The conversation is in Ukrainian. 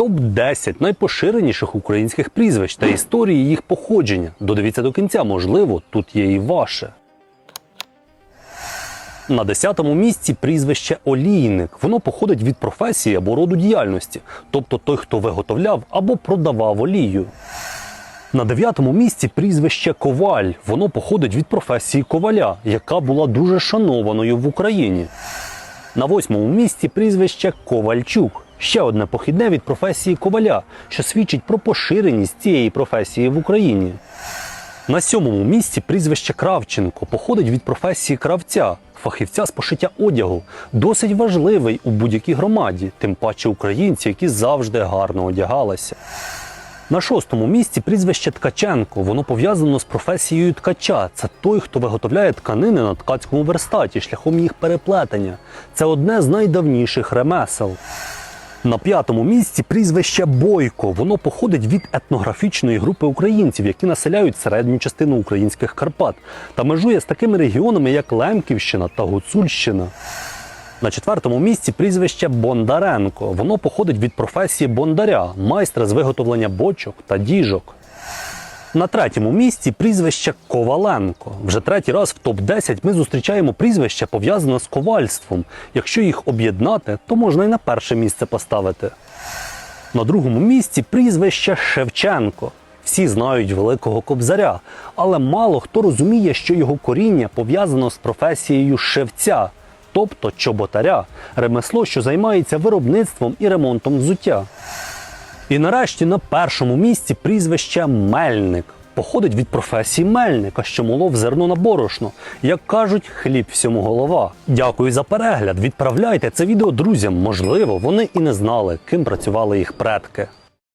топ-10 найпоширеніших українських прізвищ та історії їх походження. Додивіться до кінця, можливо, тут є і ваше. На 10-му місці прізвище олійник. Воно походить від професії або роду діяльності, тобто той, хто виготовляв або продавав олію. На дев'ятому місці прізвище Коваль. Воно походить від професії коваля, яка була дуже шанованою в Україні. На восьмому місці прізвище Ковальчук. Ще одне похідне від професії коваля, що свідчить про поширеність цієї професії в Україні. На сьомому місці прізвище Кравченко походить від професії кравця, фахівця з пошиття одягу, досить важливий у будь-якій громаді, тим паче українці, які завжди гарно одягалися. На шостому місці прізвище Ткаченко. Воно пов'язано з професією ткача. Це той, хто виготовляє тканини на ткацькому верстаті шляхом їх переплетення. Це одне з найдавніших ремесел. На п'ятому місці прізвище Бойко. Воно походить від етнографічної групи українців, які населяють середню частину українських Карпат та межує з такими регіонами, як Лемківщина та Гуцульщина. На четвертому місці прізвище Бондаренко. Воно походить від професії бондаря, майстра з виготовлення бочок та діжок. На третьому місці прізвище Коваленко. Вже третій раз в топ-10 ми зустрічаємо прізвище пов'язане з ковальством. Якщо їх об'єднати, то можна і на перше місце поставити. На другому місці прізвище Шевченко. Всі знають великого кобзаря, але мало хто розуміє, що його коріння пов'язано з професією шевця, тобто чоботаря, ремесло, що займається виробництвом і ремонтом взуття. І нарешті на першому місці прізвище Мельник. Походить від професії мельника, що молов зерно на борошно. Як кажуть, хліб всьому голова. Дякую за перегляд. Відправляйте це відео друзям. Можливо, вони і не знали, ким працювали їх предки.